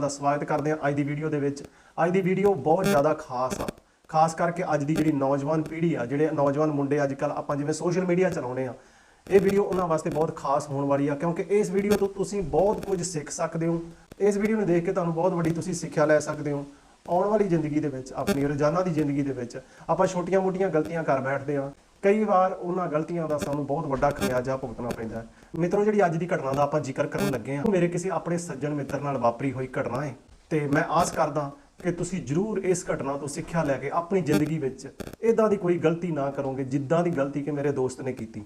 ਦਾ ਸਵਾਗਤ ਕਰਦੇ ਹਾਂ ਅੱਜ ਦੀ ਵੀਡੀਓ ਦੇ ਵਿੱਚ। ਅੱਜ ਦੀ ਵੀਡੀਓ ਬਹੁਤ ਜ਼ਿਆਦਾ ਖਾਸ ਆ। ਖਾਸ ਕਰਕੇ ਅੱਜ ਦੀ ਜਿਹੜੀ ਨੌਜਵਾਨ ਪੀੜ੍ਹੀ ਆ, ਜਿਹੜੇ ਨੌਜਵਾਨ ਮੁੰਡੇ ਅੱਜ ਕੱਲ ਆਪਾਂ ਜਿਵੇਂ ਸੋਸ਼ਲ ਮੀਡੀਆ ਚਲਾਉਂਦੇ ਆ, ਇਹ ਵੀਡੀਓ ਉਹਨਾਂ ਵਾਸਤੇ ਬਹੁਤ ਖਾਸ ਹੋਣ ਵਾਲੀ ਆ, ਕਿਉਂਕਿ ਇਸ ਵੀਡੀਓ ਤੋਂ ਤੁਸੀਂ ਬਹੁਤ ਕੁਝ ਸਿੱਖ ਸਕਦੇ ਹੋ। ਇਸ ਵੀਡੀਓ ਨੂੰ ਦੇਖ ਕੇ ਤੁਹਾਨੂੰ ਬਹੁਤ ਵੱਡੀ ਤੁਸੀਂ ਸਿੱਖਿਆ ਲੈ ਸਕਦੇ ਹੋ। ਆਉਣ ਵਾਲੀ ਜ਼ਿੰਦਗੀ ਦੇ ਵਿੱਚ, ਆਪਣੀ ਰੋਜ਼ਾਨਾ ਦੀ ਜ਼ਿੰਦਗੀ ਦੇ ਵਿੱਚ ਆਪਾਂ ਛੋਟੀਆਂ-ਮੋਟੀਆਂ ਗਲਤੀਆਂ ਕਰ ਬੈਠਦੇ ਆ ਕਈ ਵਾਰ ਉਹਨਾਂ ਗਲਤੀਆਂ ਦਾ ਸਾਨੂੰ ਬਹੁਤ ਵੱਡਾ ਖਮਿਆਜਾ ਭੁਗਤਣਾ ਪੈਂਦਾ ਹੈ। ਮਿੱਤਰੋ, ਜਿਹੜੀ ਅੱਜ ਦੀ ਘਟਨਾ ਦਾ ਆਪਾਂ ਜ਼ਿਕਰ ਕਰਨ ਲੱਗੇ ਆ ਮੇਰੇ ਕਿਸੇ ਆਪਣੇ ਸੱਜਣ ਮਿੱਤਰ ਨਾਲ ਵਾਪਰੀ ਹੋਈ ਘਟਨਾ ਹੈ। ਤੇ ਮੈਂ ਆਸ ਕਰਦਾ ਕਿ ਤੁਸੀਂ ਜਰੂਰ ਇਸ ਘਟਨਾ ਤੋਂ ਸਿੱਖਿਆ ਲੈ ਕੇ ਆਪਣੀ ਜ਼ਿੰਦਗੀ ਵਿੱਚ ਇਦਾਂ ਦੀ ਕੋਈ ਗਲਤੀ ਨਾ ਕਰੋਗੇ, ਜਿੱਦਾਂ ਦੀ ਗਲਤੀ ਕਿ ਮੇਰੇ ਦੋਸਤ ਨੇ ਕੀਤੀ।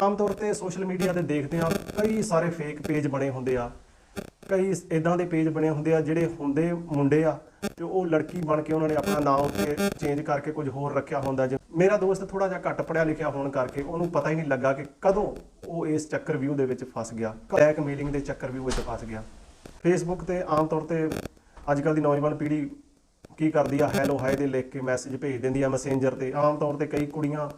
ਆਮ ਤੌਰ ਤੇ ਸੋਸ਼ਲ ਮੀਡੀਆ ਤੇ ਦੇਖਦੇ ਆ ਕਈ ਸਾਰੇ ਫੇਕ ਪੇਜ ਬਣੇ ਹੁੰਦੇ ਆ। ਕਈ ਇਦਾਂ ਦੇ ਪੇਜ ਬਣੇ ਹੁੰਦੇ ਆ ਜਿਹੜੇ ਹੁੰਦੇ ਮੁੰਡੇ ਆ ਤੇ ਉਹ ਲੜਕੀ ਬਣ ਕੇ ਉਹਨਾਂ ਨੇ ਆਪਣਾ ਨਾਮ ਉੱਤੇ ਚੇਂਜ ਕਰਕੇ ਕੁਝ ਹੋਰ ਰੱਖਿਆ ਹੁੰਦਾ ਜੇ। ਮੇਰਾ ਦੋਸਤ ਥੋੜਾ ਜਿਹਾ ਘੱਟ ਪੜਿਆ ਲਿਖਿਆ ਹੋਣ ਕਰਕੇ ਉਹਨੂੰ ਪਤਾ ਹੀ ਨਹੀਂ ਲੱਗਾ ਕਿ ਕਦੋਂ ਉਹ ਇਸ ਚੱਕਰ ਵਿਊ ਦੇ ਵਿੱਚ ਫਸ ਗਿਆ। ਬਲੈਕ ਮੇਲਿੰਗ ਦੇ ਚੱਕਰ ਵਿਊ ਵਿੱਚ ਫਸ ਗਿਆ। ਫੇਸਬੁੱਕ ਤੇ ਆਮ ਤੌਰ ਤੇ ਅੱਜ ਕੱਲ ਦੀ ਨੌਜਵਾਨ ਪੀੜ੍ਹੀ ਕੀ ਕਰਦੀ ਆ? ਹੈਲੋ ਹਾਈ ਦੇ ਲਿਖ ਕੇ ਮੈਸੇਜ ਭੇਜ ਦਿੰਦੀ ਆ ਮੈਸੇਂਜਰ ਤੇ। ਆਮ ਤੌਰ ਤੇ ਕਈ ਕੁੜੀਆਂ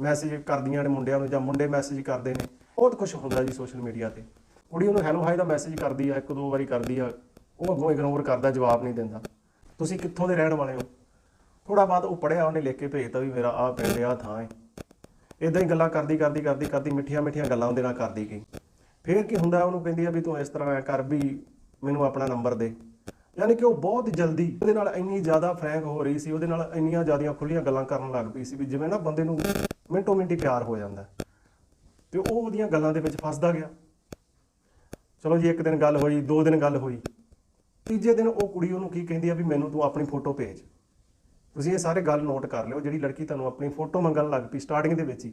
ਮੈਸੇਜ ਕਰਦੀਆਂ ਨੇ ਮੁੰਡਿਆਂ ਨੂੰ ਜਾਂ ਮੁੰਡੇ ਮੈਸੇਜ ਕਰਦੇ ਨੇ। ਬਹੁਤ ਕੁਝ ਹੁੰਦਾ ਜੀ ਸੋਸ਼ਲ ਮੀਡੀਆ ਤੇ। ਕੁੜੀ ਉਹਨੂੰ ਹੈਲੋ ਹਾਈ ਦਾ ਮੈਸੇਜ ਕਰਦੀ ਆ ਇੱਕ ਦੋ ਵਾਰੀ ਕਰਦੀ ਆ। ਉਹ ਅੱਗੋਂ ਇਗਨੋਰ ਕਰਦਾ, ਜਵਾਬ ਨਹੀਂ ਦਿੰਦਾ। ਤੁਸੀਂ ਕਿੱਥੋਂ ਦੇ ਰਹਿਣ ਵਾਲੇ ਹੋ? ਥੋੜਾ ਬਾਅਦ ਉਹ ਪੜਿਆ ਉਹਨੇ ਲਿਖ ਕੇ ਭੇਜਤਾ ਵੀ ਮੇਰਾ ਆਹ ਪਿੰਡ ਆ ਥਾਂ ਹੈ ਇਦਾਂ ਹੀ ਗੱਲਾਂ ਕਰਦੀ ਕਰਦੀ ਕਰਦੀ ਕਰਦੀ, ਮਿੱਠੀਆਂ ਮਿੱਠੀਆਂ ਗੱਲਾਂ ਉਹਦੇ ਨਾਲ ਕਰਦੀ ਗਈ। ਫੇਰ ਕੀ ਹੁੰਦਾ, ਉਹਨੂੰ ਕਹਿੰਦੀ ਆ ਵੀ ਤੂੰ ਇਸ ਤਰ੍ਹਾਂ ਕਰ ਵੀ ਮੈਨੂੰ ਆਪਣਾ ਨੰਬਰ ਦੇ। ਯਾਨੀ ਕਿ ਉਹ ਬਹੁਤ ਜਲਦੀ ਉਹਦੇ ਨਾਲ ਇੰਨੀ ਜ਼ਿਆਦਾ ਫਰੈਂਕ ਹੋ ਰਹੀ ਸੀ, ਉਹਦੇ ਨਾਲ ਇੰਨੀਆਂ ਜ਼ਿਆਦੀਆਂ ਖੁੱਲੀਆਂ ਗੱਲਾਂ ਕਰਨ ਲੱਗ ਪਈ ਸੀ ਵੀ ਜਿਵੇਂ ਨਾ ਬੰਦੇ ਨੂੰ ਮਿੰਟੋ ਮਿੰਟੀ ਪਿਆਰ ਹੋ ਜਾਂਦਾ। ਹੈ। ਤੇ ਉਹ ਉਹਦੀਆਂ ਗੱਲਾਂ ਦੇ ਵਿੱਚ ਫਸਦਾ ਗਿਆ। ਚਲੋ ਜੀ, ਇੱਕ ਦਿਨ ਗੱਲ ਹੋਈ, ਦੋ ਦਿਨ ਗੱਲ ਹੋਈ। ਤੀਜੇ ਦਿਨ ਉਹ ਕੁੜੀ ਉਹਨੂੰ ਕੀ ਕਹਿੰਦੀ ਆ ਵੀ ਮੈਨੂੰ ਤੂੰ ਆਪਣੀ ਫੋਟੋ ਭੇਜ। ਤੁਸੀਂ ਇਹ ਸਾਰੇ ਗੱਲ ਨੋਟ ਕਰ ਲਿਓ, ਜਿਹੜੀ ਲੜਕੀ ਤੁਹਾਨੂੰ ਆਪਣੀ ਫੋਟੋ ਮੰਗਣ ਲੱਗ ਪਈ ਸਟਾਰਟਿੰਗ ਦੇ ਵਿੱਚ ਹੀ,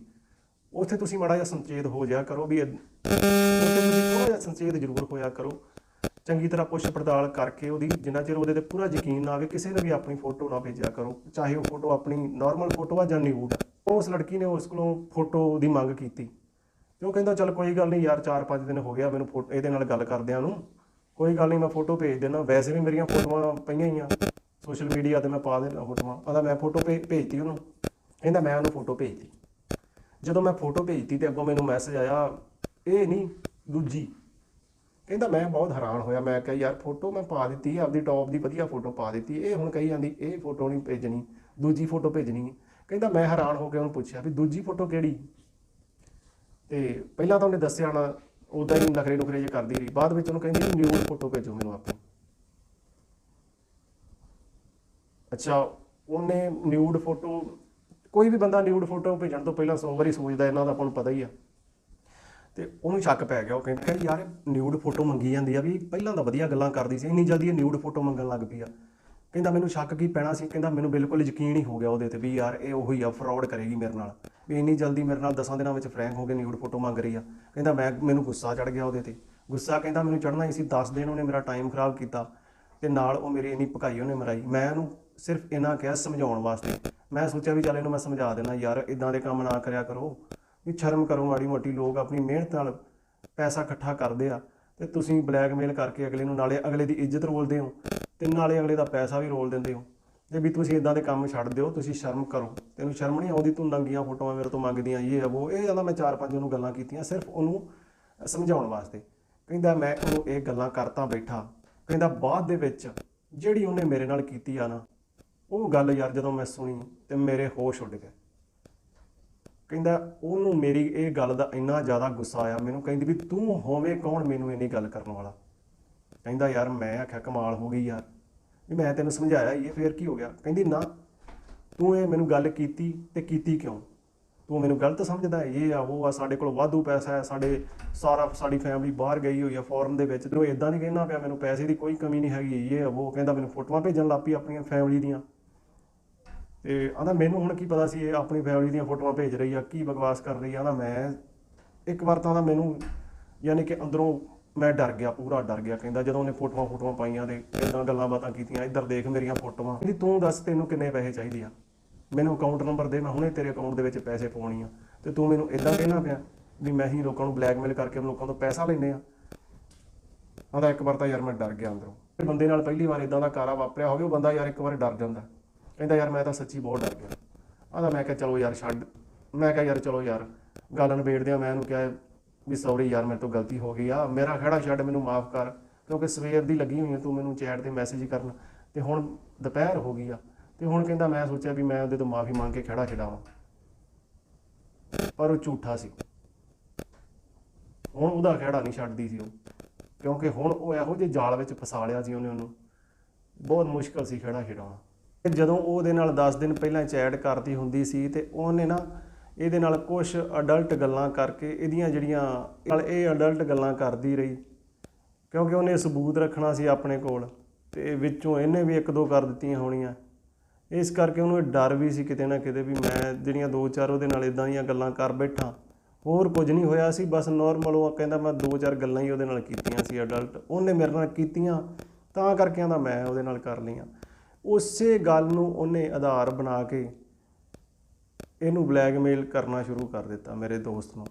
ਉੱਥੇ ਤੁਸੀਂ ਮਾੜਾ ਜਿਹਾ ਸੰਚੇਤ ਹੋ ਜਾਇਆ ਕਰੋ ਵੀ ਉੱਥੇ ਤੁਸੀਂ ਥੋੜਾ ਜਿਹਾ ਸੰਚੇਤ ਜ਼ਰੂਰ ਹੋਇਆ ਕਰੋ। ਚੰਗੀ ਤਰ੍ਹਾਂ ਪੁੱਛ ਪੜਤਾਲ ਕਰਕੇ ਉਹਦੀ ਜਿੰਨਾ ਚਿਰ ਉਹਦੇ ਤੇ ਪੂਰਾ ਯਕੀਨ ਨਾ ਆਵੇ, ਕਿਸੇ ਨੇ ਵੀ ਆਪਣੀ ਫੋਟੋ ਨਾ ਭੇਜਿਆ ਕਰੋ। ਚਾਹੇ ਉਹ ਫੋਟੋ ਆਪਣੀ ਨਾਰਮਲ ਫੋਟੋ ਆ ਜਾਂ ਨਿਊਡ ਉਸ ਲੜਕੀ ਨੇ ਉਸ ਕੋਲੋਂ ਫੋਟੋ ਦੀ ਮੰਗ ਕੀਤੀ। ਤੇ ਉਹ ਕਹਿੰਦਾ, ਚੱਲ ਕੋਈ ਗੱਲ ਨਹੀਂ ਯਾਰ 4-5 ਦਿਨ ਹੋ ਗਿਆ ਮੈਨੂੰ ਫੋਟੋ ਇਹਦੇ ਨਾਲ ਗੱਲ ਕਰਦਿਆਂ ਨੂੰ। ਕੋਈ ਗੱਲ ਨਹੀਂ, ਮੈਂ ਫੋਟੋ ਭੇਜ ਦੇਣਾ ਵੈਸੇ ਵੀ ਮੇਰੀਆਂ ਫੋਟੋਆਂ ਪਈਆਂ ਹੀ ਆ। ਸੋਸ਼ਲ ਮੀਡੀਆ ਤੇ ਮੈਂ ਪਾ ਦੇਣਾ ਫੋਟੋਆਂ ਆਦਾ ਮੈਂ ਫੋਟੋ ਭੇ- ਭੇਜਤੀ ਉਹਨੂੰ। ਕਹਿੰਦਾ ਮੈਂ ਉਹਨੂੰ ਫੋਟੋ ਭੇਜਤੀ। ਜਦੋਂ ਮੈਂ ਫੋਟੋ ਭੇਜਤੀ ਤੇ ਅੱਗੋਂ ਮੈਨੂੰ ਮੈਸੇਜ ਆਇਆ, ਇਹ ਨਹੀਂ ਦੂਜੀ। ਕਹਿੰਦਾ ਮੈਂ ਬਹੁਤ ਹੈਰਾਨ ਹੋਇਆ। ਮੈਂ ਕਿਹਾ, ਯਾਰ ਫੋਟੋ ਮੈਂ ਪਾ ਦਿੱਤੀ ਆਪਦੀ ਟੌਪ ਦੀ ਵਧੀਆ ਫੋਟੋ ਪਾ ਦਿੱਤੀ। ਇਹ ਹੁਣ ਕਹੀ ਜਾਂਦੀ, ਇਹ ਫੋਟੋ ਨਹੀਂ ਭੇਜਣੀ, ਦੂਜੀ ਫੋਟੋ ਭੇਜਣੀ ਹੈ। ਕਹਿੰਦਾ ਮੈਂ ਹੈਰਾਨ ਹੋ ਕੇ ਉਹਨੂੰ ਪੁੱਛਿਆ ਵੀ ਦੂਜੀ ਫੋਟੋ ਕਿਹੜੀ? ਤੇ ਪਹਿਲਾਂ ਤਾਂ ਉਹਨੇ ਦੱਸਿਆ ਨਾ ਉਦਾਂ ਹੀ ਨਖਰੇ ਨੁਖਰੇ ਜੇ ਕਰਦੀ ਰਹੀ। ਬਾਅਦ ਵਿੱਚ ਉਹਨੂੰ ਕਹਿੰਦੀ ਨਿਊਡ ਫੋਟੋ ਭੇਜੋ ਮੈਨੂੰ ਆਪਣੀ ਅੱਛਾ, ਉਹਨੇ ਨਿਊਡ ਫੋਟੋ ਕੋਈ ਵੀ ਬੰਦਾ ਨਿਊਡ ਫੋਟੋ ਭੇਜਣ ਤੋਂ ਪਹਿਲਾਂ 100 ਵਾਰੀ ਸੋਚਦਾ, ਇਹਨਾਂ ਦਾ ਆਪਾਂ ਨੂੰ ਪਤਾ ਹੀ ਆ। ਤੇ ਉਹਨੂੰ ਸ਼ੱਕ ਪੈ ਗਿਆ, ਉਹ ਕਹਿੰਦਾ, ਯਾਰ ਨਿਊਡ ਫੋਟੋ ਮੰਗੀ ਜਾਂਦੀ ਆ ਵੀ ਪਹਿਲਾਂ ਤਾਂ ਵਧੀਆ ਗੱਲਾਂ ਕਰਦੀ ਸੀ, ਇੰਨੀ ਜਲਦੀ ਇਹ ਨਿਊਡ ਫੋਟੋ ਮੰਗਣ ਲੱਗ ਪਈ ਆ। ਕਹਿੰਦਾ ਮੈਨੂੰ ਸ਼ੱਕ ਕੀ ਪੈਣਾ ਸੀ? ਕਹਿੰਦਾ ਮੈਨੂੰ ਬਿਲਕੁਲ ਯਕੀਨ ਹੀ ਹੋ ਗਿਆ ਉਹਦੇ ਤੇ ਵੀ ਯਾਰ ਇਹ ਉਹੀ ਆ ਫਰਾਡ ਕਰੇਗੀ ਮੇਰੇ ਨਾਲ। ਵੀ ਇੰਨੀ ਜਲਦੀ ਮੇਰੇ ਨਾਲ ਦਸਾਂ ਦਿਨਾਂ ਵਿੱਚ ਫਰੈਂਕ ਹੋ ਕੇ ਨਿਊਡ ਫੋਟੋ ਮੰਗ ਰਹੀ ਆ। ਕਹਿੰਦਾ ਮੈਂ, ਮੈਨੂੰ ਗੁੱਸਾ ਚੜ ਗਿਆ ਉਹਦੇ ਤੇ। ਗੁੱਸਾ ਕਹਿੰਦਾ ਮੈਨੂੰ ਚੜਨਾ ਹੀ ਸੀ 10 ਦਿਨ ਉਹਨੇ ਮੇਰਾ ਟਾਈਮ ਖਰਾਬ ਕੀਤਾ ਤੇ ਨਾਲ ਉਹ ਮੇਰੀ ਇੰਨੀ ਪਕਾਈ ਉਹਨੇ ਮਰਾਈ। ਮੈਂ ਉਹਨੂੰ ਸਿਰਫ ਇਹਨਾਂ ਕਿਹਾ ਸਮਝਾਉਣ ਵਾਸਤੇ। ਮੈਂ ਸੋਚਿਆ ਵੀ ਚੱਲ ਇਹਨੂੰ ਮੈਂ ਸਮਝਾ ਦੇਣਾ, ਯਾਰ ਇਦਾਂ ਦੇ ਕੰਮ ਨਾ ਕਰਿਆ ਕਰੋ। ਵੀ ਸ਼ਰਮ ਕਰੋ ਮਾੜੀ ਮੋਟੀ, ਲੋਕ ਆਪਣੀ ਮਿਹਨਤ ਨਾਲ ਪੈਸਾ ਇਕੱਠਾ ਕਰਦੇ ਆ ਤੇ ਤੁਸੀਂ ਬਲੈਕਮੇਲ ਕਰਕੇ ਅਗਲੇ ਨੂੰ ਨਾਲੇ ਅਗਲੇ ਦੀ ਇੱਜ਼ਤ ਰੋਲਦੇ ਹੋ। ਤੇ ਨਾਲੇ ਅਗਲੇ ਦਾ ਪੈਸਾ ਵੀ ਰੋਲ ਦਿੰਦੇ ਹੋ। ਤੇ ਵੀ ਤੁਸੀਂ ਇਦਾਂ ਦੇ ਕੰਮ ਛੱਡ ਦਿਓ, ਤੁਸੀਂ ਸ਼ਰਮ ਕਰੋ। ਤੈਨੂੰ ਸ਼ਰਮ ਨਹੀਂ ਆਉਂਦੀ, ਤੂੰ ਨੰਗੀਆਂ ਫੋਟੋਆਂ ਮੇਰੇ ਤੋਂ ਮੰਗਦੀਆਂ, ਇਹ ਆ ਉਹ, ਇਹ ਜਾਂਦਾ ਮੈਂ ਚਾਰ ਪੰਜ ਉਹਨੂੰ ਗੱਲਾਂ ਕੀਤੀਆਂ, ਸਿਰਫ ਉਹਨੂੰ ਸਮਝਾਉਣ ਵਾਸਤੇ। ਕਹਿੰਦਾ ਮੈਂ ਉਹਨੂੰ ਇਹ ਗੱਲਾਂ ਕਰਤਾ ਬੈਠਾ। ਕਹਿੰਦਾ ਬਾਅਦ ਦੇ ਵਿੱਚ ਜਿਹੜੀ ਉਹਨੇ ਮੇਰੇ ਨਾਲ ਕੀਤੀ ਆ ਨਾ, ਉਹ ਗੱਲ ਯਾਰ ਜਦੋਂ ਮੈਂ ਸੁਣੀ ਤੇ ਮੇਰੇ ਹੋਸ਼ ਉੱਡ ਗਏ। ਕਹਿੰਦਾ ਉਹਨੂੰ ਮੇਰੀ ਇਹ ਗੱਲ ਦਾ ਇੰਨਾ ਜ਼ਿਆਦਾ ਗੁੱਸਾ ਆਇਆ, ਮੈਨੂੰ ਕਹਿੰਦੀ ਵੀ ਤੂੰ ਹੋਵੇਂ ਕੌਣ ਮੈਨੂੰ ਇੰਨੀ ਗੱਲ ਕਰਨ ਵਾਲਾ? ਕਹਿੰਦਾ, ਯਾਰ ਮੈਂ ਆਖਿਆ, ਕਮਾਲ ਹੋ ਗਈ ਯਾਰ। ਵੀ ਮੈਂ ਤੈਨੂੰ ਸਮਝਾਇਆ ਹੀ ਇਹ, ਫੇਰ ਕੀ ਹੋ ਗਿਆ? ਕਹਿੰਦੀ, ਨਾ, ਤੂੰ ਇਹ ਮੈਨੂੰ ਗੱਲ ਕੀਤੀ ਤੇ ਕੀਤੀ ਕਿਉਂ? ਤੂੰ ਮੈਨੂੰ ਗਲਤ ਸਮਝਦਾ ਇਹ ਆ, ਉਹ ਆ, ਸਾਡੇ ਕੋਲ ਵਾਧੂ ਪੈਸਾ ਹੈ, ਸਾਡੇ ਸਾਰਾ, ਸਾਡੀ ਫੈਮਿਲੀ ਬਾਹਰ ਗਈ ਹੋਈ ਆ ਫੋਰਨ ਦੇ ਵਿੱਚ। ਤੂੰ ਇਦਾਂ ਨਹੀਂ ਕਹਿਣਾ ਪਿਆ ਮੈਨੂੰ, ਪੈਸੇ ਦੀ ਕੋਈ ਕਮੀ ਨਹੀਂ ਹੈਗੀ, ਇਹ ਆ, ਉਹ ਕਹਿੰਦਾ, ਮੈਨੂੰ ਫੋਟੋਆਂ ਭੇਜਣ ਲੱਗ ਪਈ ਆਪਣੀਆਂ ਫੈਮਿਲੀ ਦੀਆਂ। ਤੇ ਆਂਦਾ ਮੈਨੂੰ ਹੁਣ ਕੀ ਪਤਾ ਸੀ ਇਹ ਆਪਣੀ ਫੈਮਿਲੀ ਦੀਆਂ ਫੋਟੋਆਂ ਭੇਜ ਰਹੀ ਆ, ਕੀ ਬਕਵਾਸ ਕਰ ਰਹੀ ਆ? ਆਂਦਾ ਮੈਂ, ਇੱਕ ਵਾਰ ਤਾਂ ਆਂਹਦਾ ਮੈਨੂੰ, ਯਾਨੀ ਕਿ ਅੰਦਰੋਂ ਮੈਂ ਡਰ ਗਿਆ, ਪੂਰਾ ਡਰ ਗਿਆ। ਕਹਿੰਦਾ ਜਦੋਂ ਉਹਨੇ ਫੋਟੋਆਂ ਫੋਟੋਆਂ ਪਾਈਆਂ ਤੇ ਇਦਾਂ ਗੱਲਾਂ ਬਾਤਾਂ ਕੀਤੀਆਂ, ਇੱਧਰ ਦੇਖ ਮੇਰੀਆਂ ਫੋਟੋਆਂ। ਕਹਿੰਦੀ, ਤੂੰ ਦੱਸ ਤੈਨੂੰ ਕਿੰਨੇ ਪੈਸੇ ਚਾਹੀਦੇ ਆ? ਮੈਨੂੰ ਅਕਾਊਂਟ ਨੰਬਰ ਦੇ, ਮੈਂ ਹੁਣੇ ਤੇਰੇ ਅਕਾਊਂਟ ਦੇ ਵਿੱਚ ਪੈਸੇ ਪਾਉਣੀ ਆ। ਤੇ ਤੂੰ ਮੈਨੂੰ ਇਦਾਂ ਕਹਿਣਾ ਪਿਆ ਵੀ ਮੈਂ ਹੀ ਲੋਕਾਂ ਨੂੰ ਬਲੈਕਮੇਲ ਕਰਕੇ ਲੋਕਾਂ ਤੋਂ ਪੈਸਾ ਲੈਂਦੇ ਆ। ਆਂਦਾ ਇੱਕ ਵਾਰ ਤਾਂ ਯਾਰ ਮੈਂ ਡਰ ਗਿਆ ਅੰਦਰੋਂ। ਇਹ ਬੰਦੇ ਨਾਲ ਪਹਿਲੀ ਵਾਰ ਇਦਾਂ ਦਾ ਕਾਰਾ ਵਾਪਰਿਆ ਹੋਵੇ, ਉਹ ਬੰਦਾ ਯਾਰ ਇੱਕ ਵਾਰ ਡਰ ਜਾਂਦਾ। ਕਹਿੰਦਾ, ਯਾਰ ਮੈਂ ਤਾਂ ਸੱਚੀ ਬਹੁਤ ਡਰ ਗਿਆ। ਆਂਦਾ ਮੈਂ ਕਿਹਾ, ਚਲੋ ਯਾਰ, ਛੱਡ। ਮੈਂ ਕਿਹਾ, ਯਾਰ, ਚਲੋ ਯਾਰ, ਗੱਲ ਨਿਬੇੜਦੇ ਆ ਮੈਂ ਉਹਨੂੰ ਕਿਹਾ ਵੀ ਸੌਰੀ ਯਾਰ, ਮੇਰੇ ਤੋਂ ਗਲਤੀ ਹੋ ਗਈ ਆ। ਮੇਰਾ ਖੜਾ ਛੱਡ, ਮੈਨੂੰ ਮਾਫ ਕਰ। ਕਿਉਂਕਿ ਸਵੇਰ ਦੀ ਲੱਗੀ ਹੋਈ ਤੂੰ ਮੈਨੂੰ ਚੈਟ ਤੇ ਮੈਸੇਜ ਕਰਨ। ਤੇ ਹੁਣ ਦੁਪਹਿਰ ਹੋ ਗਈ ਆ। ਤੇ ਹੁਣ ਕਹਿੰਦਾ ਮੈਂ ਸੋਚਿਆ ਵੀ ਮੈਂ ਉਹਦੇ ਤੋਂ ਮਾਫੀ ਮੰਗ ਕੇ ਖੜਾ ਛਡਾਵਾਂ। ਪਰ ਉਹ ਝੂਠਾ ਸੀ। ਹੁਣ ਉਹਦਾ ਖੜਾ ਨਹੀਂ ਛੱਡਦੀ ਸੀ ਉਹ। ਕਿਉਂਕਿ ਹੁਣ ਉਹ ਇਹੋ ਜਿਹੇ ਜਾਲ ਵਿੱਚ ਫਸਾ ਲਿਆ ਸੀ ਉਹਨੇ ਉਹਨੂੰ। ਬਹੁਤ ਮੁਸ਼ਕਲ ਸੀ ਖੜਾ ਛਡਾਉਣਾ। ਜਦੋਂ ਉਹ ਉਹਦੇ ਨਾਲ 10 ਦਿਨ ਪਹਿਲਾਂ ਚੈਟ ਕਰਦੀ ਹੁੰਦੀ ਸੀ ਤੇ ਉਹਨੇ ਨਾ ਇਹਦੇ ਨਾਲ ਕੁਝ ਅਡਲਟ ਗੱਲਾਂ ਕਰਕੇ ਇਹਦੀਆਂ ਜਿਹੜੀਆਂ ਨਾਲ ਇਹ ਅਡਲਟ ਗੱਲਾਂ ਕਰਦੀ ਰਹੀ। ਕਿਉਂਕਿ ਉਹਨੇ ਸਬੂਤ ਰੱਖਣਾ ਸੀ ਆਪਣੇ ਕੋਲ ਤੇ ਵਿੱਚੋਂ ਇਹਨੇ ਵੀ ਇੱਕ ਦੋ ਕਰ ਦਿੱਤੀਆਂ ਹੋਣੀਆਂ। ਇਸ ਕਰਕੇ ਉਹਨੂੰ ਇਹ ਡਰ ਵੀ ਸੀ ਕਿਤੇ ਨਾ ਕਿਤੇ ਵੀ ਮੈਂ ਜਿਹੜੀਆਂ ਦੋ ਚਾਰ ਉਹਦੇ ਨਾਲ ਇਦਾਂ ਦੀਆਂ ਗੱਲਾਂ ਕਰ ਬੈਠਾ। ਹੋਰ ਕੁਝ ਨਹੀਂ ਹੋਇਆ ਸੀ, ਬਸ ਨਾਰਮਲ ਉਹ ਕਹਿੰਦਾ ਮੈਂ ਦੋ ਚਾਰ ਗੱਲਾਂ ਹੀ ਉਹਦੇ ਨਾਲ ਕੀਤੀਆਂ ਸੀ ਅਡਲਟ ਉਹਨੇ ਮੇਰੇ ਨਾਲ ਕੀਤੀਆਂ, ਤਾਂ ਕਰਕੇ ਆਂਦਾ ਮੈਂ ਉਹਦੇ ਨਾਲ ਕਰ ਲਈਆਂ। ਉਸੇ ਗੱਲ ਨੂੰ ਉਹਨੇ ਆਧਾਰ ਬਣਾ ਕੇ ਇਹਨੂੰ ਬਲੈਕਮੇਲ ਕਰਨਾ ਸ਼ੁਰੂ ਕਰ ਦਿੱਤਾ ਮੇਰੇ ਦੋਸਤ ਨੂੰ।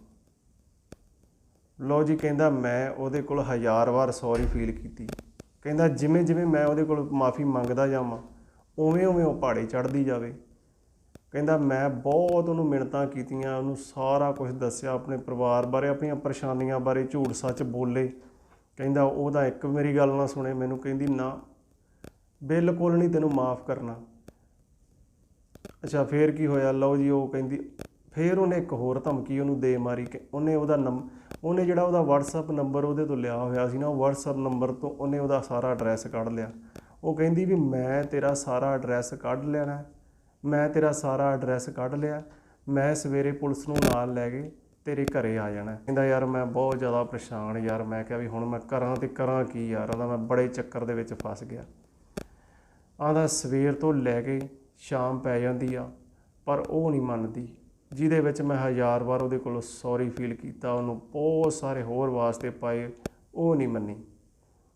ਲੋ ਜੀ, ਕਹਿੰਦਾ ਮੈਂ ਉਹਦੇ ਕੋਲ ਹਜ਼ਾਰ ਵਾਰ ਸੌਰੀ ਫੀਲ ਕੀਤੀ। ਕਹਿੰਦਾ ਜਿਵੇਂ ਜਿਵੇਂ ਮੈਂ ਉਹਦੇ ਕੋਲ ਮਾਫੀ ਮੰਗਦਾ ਜਾਵਾਂ, ਉਵੇਂ ਉਵੇਂ ਉਹ ਪਹਾੜੇ ਚੜਦੀ ਜਾਵੇ। ਕਹਿੰਦਾ ਮੈਂ ਬਹੁਤ ਉਹਨੂੰ ਮਿੰਨਤਾਂ ਕੀਤੀਆਂ, ਉਹਨੂੰ ਸਾਰਾ ਕੁਝ ਦੱਸਿਆ, ਆਪਣੇ ਪਰਿਵਾਰ ਬਾਰੇ, ਆਪਣੀਆਂ ਪਰੇਸ਼ਾਨੀਆਂ ਬਾਰੇ ਝੂਠ ਸੱਚ ਬੋਲੇ। ਕਹਿੰਦਾ ਉਹਦਾ ਇੱਕ ਮੇਰੀ ਗੱਲ ਨਾ ਸੁਣੇ, ਮੈਨੂੰ ਕਹਿੰਦੀ ਨਾ, ਬਿਲਕੁਲ ਨਹੀਂ ਤੈਨੂੰ ਮਾਫ ਕਰਨਾ। ਅੱਛਾ, ਫੇਰ ਕੀ ਹੋਇਆ? ਲਓ ਜੀ, ਉਹ ਕਹਿੰਦੀ, ਫੇਰ ਉਹਨੇ ਇੱਕ ਹੋਰ ਧਮਕੀ ਉਹਨੂੰ ਦੇ ਮਾਰੀ ਕਿ ਉਹਨੇ ਉਹਦਾ ਨੰਬ ਉਹਨੇ ਜਿਹੜਾ ਉਹਦਾ WhatsApp ਨੰਬਰ ਉਹਦੇ ਤੋਂ ਲਿਆ ਹੋਇਆ ਸੀ ਨਾ, ਉਹ WhatsApp ਨੰਬਰ ਤੋਂ ਉਹਨੇ ਉਹਦਾ ਸਾਰਾ ਐਡਰੈਸ ਕੱਢ ਲਿਆ। ਉਹ ਕਹਿੰਦੀ ਵੀ ਮੈਂ ਤੇਰਾ ਸਾਰਾ ਐਡਰੈਸ ਕੱਢ ਲੈਣਾ ਮੈਂ ਤੇਰਾ ਸਾਰਾ ਐਡਰੈਸ ਕੱਢ ਲਿਆ ਮੈਂ ਸਵੇਰੇ ਪੁਲਿਸ ਨੂੰ ਨਾਲ ਲੈ ਕੇ ਤੇਰੇ ਘਰੇ ਆ ਜਾਣਾ ਕਹਿੰਦਾ, ਯਾਰ, ਮੈਂ ਬਹੁਤ ਜ਼ਿਆਦਾ ਪਰੇਸ਼ਾਨ ਯਾਰ। ਮੈਂ ਕਿਹਾ ਵੀ ਹੁਣ ਮੈਂ ਕਰਾਂ ਤੇ ਕਰਾਂ ਕੀ ਯਾਰ? ਉਹਦਾ ਮੈਂ ਬੜੇ ਚੱਕਰ ਦੇ ਵਿੱਚ ਫਸ ਗਿਆ। ਆਂਦਾ ਸਵੇਰ ਤੋਂ ਲੈ ਕੇ ਸ਼ਾਮ ਪੈ ਜਾਂਦੀ ਆ, ਪਰ ਉਹ ਨਹੀਂ ਮੰਨਦੀ, ਜਿਹਦੇ ਵਿੱਚ ਮੈਂ ਹਜ਼ਾਰ ਵਾਰ ਉਹਦੇ ਕੋਲੋਂ ਸੌਰੀ ਫੀਲ ਕੀਤਾ, ਉਹਨੂੰ ਬਹੁਤ ਸਾਰੇ ਹੋਰ ਵਾਸਤੇ ਪਾਏ, ਉਹ ਨਹੀਂ ਮੰਨੀ।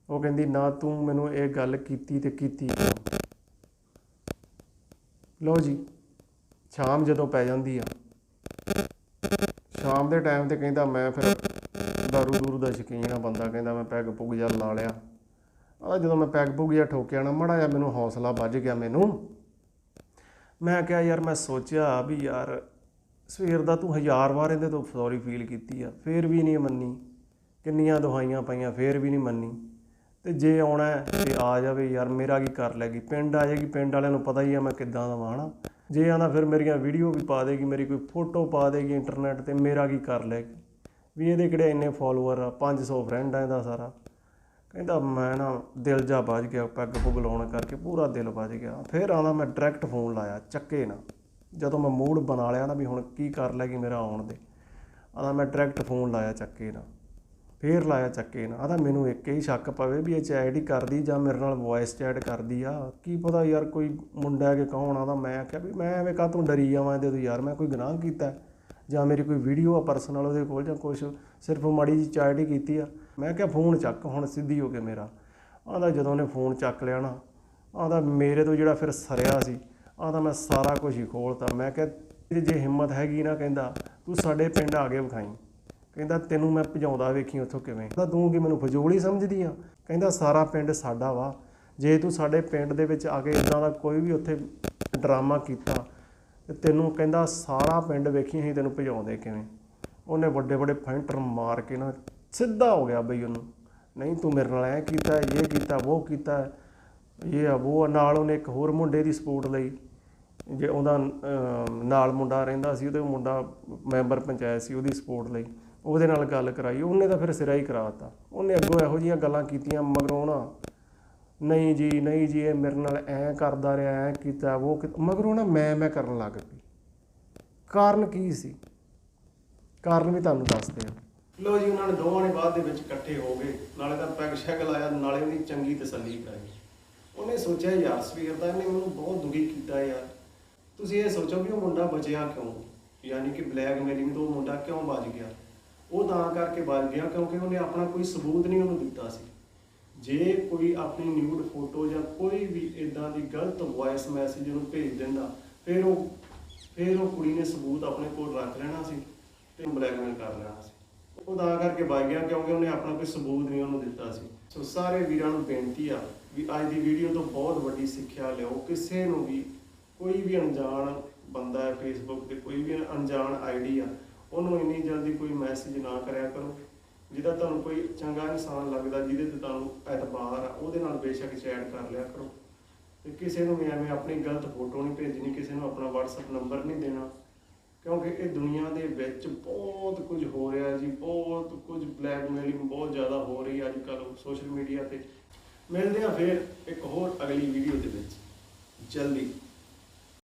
ਉਹ ਕਹਿੰਦੀ, ਨਾ ਤੂੰ ਮੈਨੂੰ ਇਹ ਗੱਲ ਕੀਤੀ ਤੇ ਕੀਤੀ ਲਓ ਜੀ, ਸ਼ਾਮ ਜਦੋਂ ਪੈ ਜਾਂਦੀ ਆ, ਸ਼ਾਮ ਦੇ ਟਾਈਮ ਤੇ ਕਹਿੰਦਾ ਮੈਂ ਫਿਰ ਦਾਰੂ ਦੂਰੂ ਦਾ ਸ਼ਕੀਨ ਆ ਬੰਦਾ, ਕਹਿੰਦਾ ਮੈਂ ਪੈਗ ਪੁੱਗ ਜਾ ਲਾ ਲਿਆ। ਆ ਜਦੋਂ ਮੈਂ ਪੈਗ ਪੁਗ ਜਾ ਠੋਕਿਆ ਨਾ, ਮੜਾ ਜਾ ਮੈਨੂੰ ਹੌਸਲਾ ਵੱਜ ਗਿਆ ਮੈਨੂੰ। ਮੈਂ ਕਿਹਾ ਯਾਰ ਮੈਂ ਸੋਚਿਆ ਵੀ ਯਾਰ ਸਵੇਰ ਦਾ ਤੂੰ ਹਜ਼ਾਰ ਵਾਰ ਇਹਦੇ ਤੋਂ ਸੌਰੀ ਫੀਲ ਕੀਤੀ ਆ, ਫੇਰ ਵੀ ਨਹੀਂ ਮੰਨੀ। ਕਿੰਨੀਆਂ ਦੁਹਾਈਆਂ ਪਾਈਆਂ, ਫੇਰ ਵੀ ਨਹੀਂ ਮੰਨੀ। ਤੇ ਜੇ ਆਉਣਾ ਹੈ, ਤੇ ਆ ਜਾਵੇ ਯਾਰ, ਮੇਰਾ ਕੀ ਕਰ ਲੈਗੀ ਪਿੰਡ ਆ ਜਾਏਗੀ, ਪਿੰਡ ਵਾਲਿਆਂ ਨੂੰ ਪਤਾ ਹੀ ਆ ਮੈਂ ਕਿੱਦਾਂ ਦਾ ਵਾਂ, ਹਨਾ? ਜੇ ਆਂਦਾ ਫਿਰ ਮੇਰੀਆਂ ਵੀਡੀਓ ਵੀ ਪਾ ਦੇਗੀ, ਮੇਰੀ ਕੋਈ ਫੋਟੋ ਪਾ ਦੇਗੀ ਇੰਟਰਨੈਟ ਤੇ, ਮੇਰਾ ਕੀ ਕਰ ਲੈਗੀ ਵੀ ਇਹਦੇ ਕਿਹੜੇ ਇੰਨੇ ਫਾਲੋਅਰ ਆ 500 ਫਰੈਂਡ ਆ ਇਹਦਾ ਸਾਰਾ। ਕਹਿੰਦਾ ਮੈਂ ਨਾ ਦਿਲ ਜਾ ਵੱਜ ਗਿਆ, ਪੈਗ ਪੁਗ ਲਾਉਣ ਕਰਕੇ ਪੂਰਾ ਦਿਲ ਵੱਜ ਗਿਆ। ਫਿਰ ਆਉਂਦਾ ਮੈਂ ਡਾਇਰੈਕਟ ਫੋਨ ਲਾਇਆ, ਚੱਕੇ ਨਾ। ਜਦੋਂ ਮੈਂ ਮੂਡ ਬਣਾ ਲਿਆ ਨਾ ਵੀ ਹੁਣ ਕੀ ਕਰ ਲੈਗੀ ਮੇਰਾ ਆਉਣ ਦੇ ਆਉਂਦਾ ਮੈਂ ਡਾਇਰੈਕਟ ਫੋਨ ਲਾਇਆ ਚੱਕੇ ਨਾ। ਫੇਰ ਲਾਇਆ ਚੱਕੇ ਨਾ। ਆਂਦਾ ਮੈਨੂੰ ਇੱਕ ਹੀ ਸ਼ੱਕ ਪਵੇ ਵੀ ਇਹ ਚੈਟ ਹੀ ਕਰਦੀ ਜਾਂ ਮੇਰੇ ਨਾਲ ਵੌਇਸ ਚੈਟ ਕਰਦੀ ਆ। ਕੀ ਪਤਾ ਯਾਰ ਕੋਈ ਮੁੰਡਾ ਕਿ ਕੌਣ ਆਦਾ ਮੈਂ ਆਖਿਆ ਵੀ ਮੈਂ ਐਵੇਂ ਕਾਹਤੋਂ ਡਰੀ ਜਾਵਾਂ ਇਹਦੇ ਤੋਂ ਯਾਰ, ਮੈਂ ਕੋਈ ਗੁਨਾਹ ਕੀਤਾ। ਜਾਂ ਮੇਰੀ ਕੋਈ ਵੀਡੀਓ ਆ ਪਰਸਨਲ ਉਹਦੇ ਕੋਲ ਜਾਂ ਕੁਝ ਸਿਰਫ ਮਾੜੀ ਜੀ ਚੈਟ ਹੀ ਕੀਤੀ ਆ। ਮੈਂ ਕਿਹਾ ਫੋਨ ਚੱਕ, ਹੁਣ ਸਿੱਧੀ ਹੋ ਕੇ ਮੇਰਾ। ਆਂਦਾ ਜਦੋਂ ਉਹਨੇ ਫੋਨ ਚੱਕ ਲਿਆ ਨਾ ਆਂਦਾ ਮੇਰੇ ਤੋਂ ਜਿਹੜਾ ਫਿਰ ਸਰਿਆ ਸੀ ਆਂਦਾ ਮੈਂ ਸਾਰਾ ਕੁਝ ਹੀ ਖੋਲਤਾ। ਮੈਂ ਕਿਹਾ ਜੇ ਹਿੰਮਤ ਹੈਗੀ ਨਾ ਕਹਿੰਦਾ, ਤੂੰ ਸਾਡੇ ਪਿੰਡ ਆ ਕੇ ਵਿਖਾਈ। ਕਹਿੰਦਾ, ਤੈਨੂੰ ਮੈਂ ਭਜਾਉਂਦਾ ਵੇਖੀ ਉੱਥੋਂ ਕਿਵੇਂ? ਕਹਿੰਦਾ, ਤੂੰ ਕੀ ਮੈਨੂੰ ਫਜ਼ੂਲ ਸਮਝਦੀ ਆ? ਕਹਿੰਦਾ, ਸਾਰਾ ਪਿੰਡ ਸਾਡਾ ਵਾ। ਜੇ ਤੂੰ ਸਾਡੇ ਪਿੰਡ ਦੇ ਵਿੱਚ ਆ ਕੇ ਇਦਾਂ ਦਾ ਕੋਈ ਵੀ ਉੱਥੇ ਡਰਾਮਾ ਕੀਤਾ ਤੇ ਤੈਨੂੰ ਕਹਿੰਦਾ ਸਾਰਾ ਪਿੰਡ ਵੇਖੀ ਅਸੀਂ ਤੈਨੂੰ ਭਜਾਉਂਦੇ ਕਿਵੇਂ। ਉਹਨੇ ਵੱਡੇ ਵੱਡੇ ਫੈਂਟਰ ਮਾਰ ਕੇ ਨਾ ਸਿੱਧਾ ਹੋ ਗਿਆ ਬਈ ਉਹਨੂੰ। ਨਹੀਂ, ਤੂੰ ਮੇਰੇ ਨਾਲ ਐ ਕੀਤਾ, ਇਹ ਕੀਤਾ, ਉਹ ਕੀਤਾ, ਇਹ ਆ, ਉਹ ਆ। ਨਾਲ ਉਹਨੇ ਇੱਕ ਹੋਰ ਮੁੰਡੇ ਦੀ ਸਪੋਰਟ ਲਈ। ਜੇ ਉਹਦਾ ਨਾਲ ਮੁੰਡਾ ਰਹਿੰਦਾ ਸੀ, ਉਹਦੇ ਮੁੰਡਾ ਮੈਂਬਰ ਪੰਚਾਇਤ ਸੀ, ਉਹਦੀ ਸਪੋਰਟ ਲਈ। ਉਹਦੇ ਨਾਲ ਗੱਲ ਕਰਾਈ, ਉਹਨੇ ਤਾਂ ਫਿਰ ਸਿਰਾ ਹੀ ਕਰਾਤਾ ਉਹਨੇ ਅੱਗੋਂ ਇਹੋ ਜਿਹੀਆਂ ਗੱਲਾਂ ਕੀਤੀਆਂ ਮਗਰੋਂ ਨਾ ਨਹੀਂ ਜੀ ਨਹੀਂ ਜੀ, ਇਹ ਮੇਰੇ ਨਾਲ ਐ ਕਰਦਾ ਰਿਹਾ, ਐ ਕੀਤਾ, ਉਹ ਮਗਰੋਂ ਨਾ ਮੈਂ ਮੈਂ ਕਰਨ ਲੱਗ ਪਈ। ਕਾਰਨ ਕੀ ਸੀ? ਕਾਰਨ ਵੀ ਤੁਹਾਨੂੰ ਦੱਸਦੇ ਆ। ਲੋ ਜੀ, ਉਹਨਾਂ ਨੇ ਦੋਵਾਂ ਨੇ ਬਾਅਦ ਦੇ ਵਿੱਚ ਇਕੱਠੇ ਹੋ ਗਏ। ਨਾਲੇ ਤਾਂ ਪੈਗ ਸ਼ੈਗ ਲਾਇਆ ਨਾਲੇ ਉਹਦੀ ਚੰਗੀ ਤਸੱਲੀ ਕਰਾਈ। ਉਹਨੇ ਸੋਚਿਆ, ਯਾਰ, ਸਵੇਰ ਦਾ ਇਹਨੇ ਮੈਨੂੰ ਬਹੁਤ ਦੁਖੀ ਕੀਤਾ ਯਾਰ। ਤੁਸੀਂ ਇਹ ਸੋਚੋ ਵੀ ਉਹ ਮੁੰਡਾ ਬਚਿਆ ਕਿਉਂ? ਯਾਨੀ ਕਿ ਬਲੈਕ ਮੇਲਿੰਗ ਤੋਂ ਮੁੰਡਾ ਕਿਉਂ ਬਚ ਗਿਆ? ਉਹ ਤਾਂ ਕਰਕੇ ਬਚ ਗਿਆ ਕਿਉਂਕਿ ਉਹਨੇ ਆਪਣਾ ਕੋਈ ਸਬੂਤ ਨਹੀਂ ਉਹਨੂੰ ਦਿੱਤਾ ਸੀ। ਜੇ ਕੋਈ ਆਪਣੀ ਨਿਊਡ ਫੋਟੋ ਜਾਂ ਕੋਈ ਵੀ ਇਦਾਂ ਦੀ ਗਲਤ ਵੌਇਸ ਮੈਸੇਜ ਉਹਨੂੰ ਭੇਜ ਦਿੰਦਾ, ਫਿਰ ਉਹ ਫਿਰ ਉਹ ਕੁੜੀ ਨੇ ਸਬੂਤ ਆਪਣੇ ਕੋਲ ਰੱਖ ਲੈਣਾ ਸੀ ਤੇ ਬਲੈਕਮੇਲ ਕਰ ਲੈਣਾ ਸੀ। ਉਹ ਤਾਂ ਕਰਕੇ ਬਚ ਗਿਆ ਕਿਉਂਕਿ ਉਹਨੇ ਆਪਣਾ ਕੋਈ ਸਬੂਤ ਨਹੀਂ ਉਹਨੂੰ ਦਿੱਤਾ ਸੀ। ਸੋ ਸਾਰੇ ਵੀਰਾਂ ਨੂੰ ਬੇਨਤੀ ਆ ਵੀ ਅੱਜ ਦੀ ਵੀਡੀਓ ਤੋਂ ਬਹੁਤ ਵੱਡੀ ਸਿੱਖਿਆ ਲਿਓ। ਕਿਸੇ ਨੂੰ ਵੀ ਕੋਈ ਵੀ ਅਣਜਾਣ ਬੰਦਾ ਹੈ ਫੇਸਬੁੱਕ ਤੇ, ਕੋਈ ਵੀ ਅਣਜਾਣ ਆਈਡੀ ਆ, ਉਹਨੂੰ ਇੰਨੀ ਜਲਦੀ ਕੋਈ ਮੈਸੇਜ ਨਾ ਕਰਿਆ ਕਰੋ। ਜਿਹਦਾ ਤੁਹਾਨੂੰ ਕੋਈ ਚੰਗਾ ਇਨਸਾਨ ਲੱਗਦਾ, ਜਿਹਦੇ ਤੇ ਤੁਹਾਨੂੰ ਐਤਬਾਰ ਆ, ਉਹਦੇ ਨਾਲ ਬੇਸ਼ੱਕ ਚੈਟ ਕਰ ਲਿਆ ਕਰੋ। ਤੇ ਕਿਸੇ ਨੂੰ ਵੀ ਐਵੇਂ ਆਪਣੀ ਗਲਤ ਫੋਟੋ ਨਹੀਂ ਭੇਜਣੀ, ਕਿਸੇ ਨੂੰ ਆਪਣਾ WhatsApp ਨੰਬਰ ਨਹੀਂ ਦੇਣਾ। ਕਿਉਂਕਿ ਇਹ ਦੁਨੀਆ ਦੇ ਵਿੱਚ ਬਹੁਤ ਕੁਝ ਹੋ ਰਿਹਾ ਜੀ, ਬਹੁਤ ਕੁਝ ਬਲੈਕਮੇਲਿੰਗ ਬਹੁਤ ਜ਼ਿਆਦਾ ਹੋ ਰਹੀ ਹੈ ਅੱਜ ਕੱਲ੍ਹ ਸੋਸ਼ਲ ਮੀਡੀਆ ਤੇ। ਮਿਲਦੇ ਆ ਫਿਰ ਇੱਕ ਹੋਰ ਅਗਲੀ ਵੀਡੀਓ ਦੇ ਵਿੱਚ। ਜਲਦੀ।